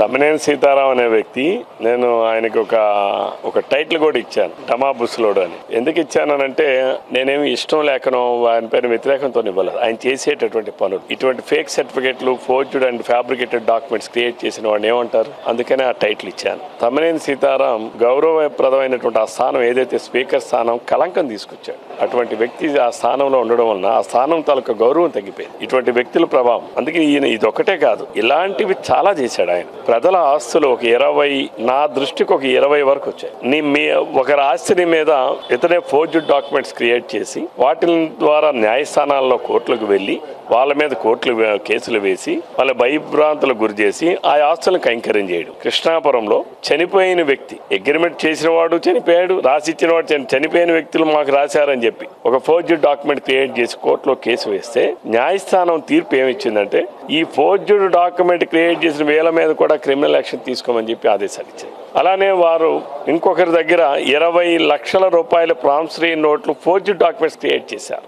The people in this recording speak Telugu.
తమ్మినేని సీతారాం అనే వ్యక్తి నేను ఆయనకి ఒక ఒక టైటిల్ కూడా ఇచ్చాను టమా బుస్లోడు అని. ఎందుకు ఇచ్చానంటే నేనేమి ఇష్టం లేకనో ఆయన పేరు వ్యతిరేకంతో ఇవ్వలేదు ఆయన చేసేటటువంటి పనులు ఇటువంటి ఫేక్ సర్టిఫికెట్లు forged and fabricated documents create చేసిన వాడిని ఏమంటారు? అందుకనే ఆ టైటిల్ ఇచ్చాను. తమ్మినేని సీతారాం గౌరవప్రదమైనటువంటి ఆ స్థానం ఏదైతే స్పీకర్ స్థానం కలంకం తీసుకొచ్చాడు అటువంటి వ్యక్తి ఆ స్థానంలో ఉండడం వలన ఆ స్థానం తాలూకా గౌరవం తగ్గిపోయింది. ఇటువంటి వ్యక్తుల ప్రభావం. అందుకే ఈయన ఇది ఒకటే కాదు ఇలాంటివి చాలా చేశాడు ఆయన. ప్రజల ఆస్తులు ఒక ఇరవై నా దృష్టికి ఒక ఇరవై వరకు వచ్చాయి. నీ మీ ఒకరి ఆస్తిని మీద ఇతనే ఫోర్జ్డ్ డాక్యుమెంట్స్ క్రియేట్ చేసి వాటి ద్వారా న్యాయస్థానాల్లో కోర్టులకు వెళ్ళి వాళ్ళ మీద కోర్టులు కేసులు వేసి వాళ్ళ భయభ్రాంతులకు గురి చేసి ఆ ఆస్తులను కైంకర్యం చేయడం. కృష్ణాపురంలో చనిపోయిన వ్యక్తి అగ్రిమెంట్ చేసిన వాడు చనిపోయాడు రాసిచ్చిన వాడు చని- చనిపోయిన వ్యక్తులు మాకు రాశారని చెప్పి ఒక ఫోర్జ్ డాక్యుమెంట్ క్రియేట్ చేసి కోర్టులో కేసు వేస్తే న్యాయస్థానం తీర్పు ఏమిచ్చిందంటే ఈ ఫోర్జ్డ్ డాక్యుమెంట్ క్రియేట్ చేసిన వేల మీద కూడా క్రిమినల్ యాక్షన్ తీసుకోమని చెప్పి ఆదేశాలు ఇచ్చాయి అలానే వారు ఇంకొకరి దగ్గర ఇరవై లక్షల రూపాయల ప్రామిసరీ నోట్లు ఫోర్జ్డ్ డాక్యుమెంట్స్ క్రియేట్ చేశారు.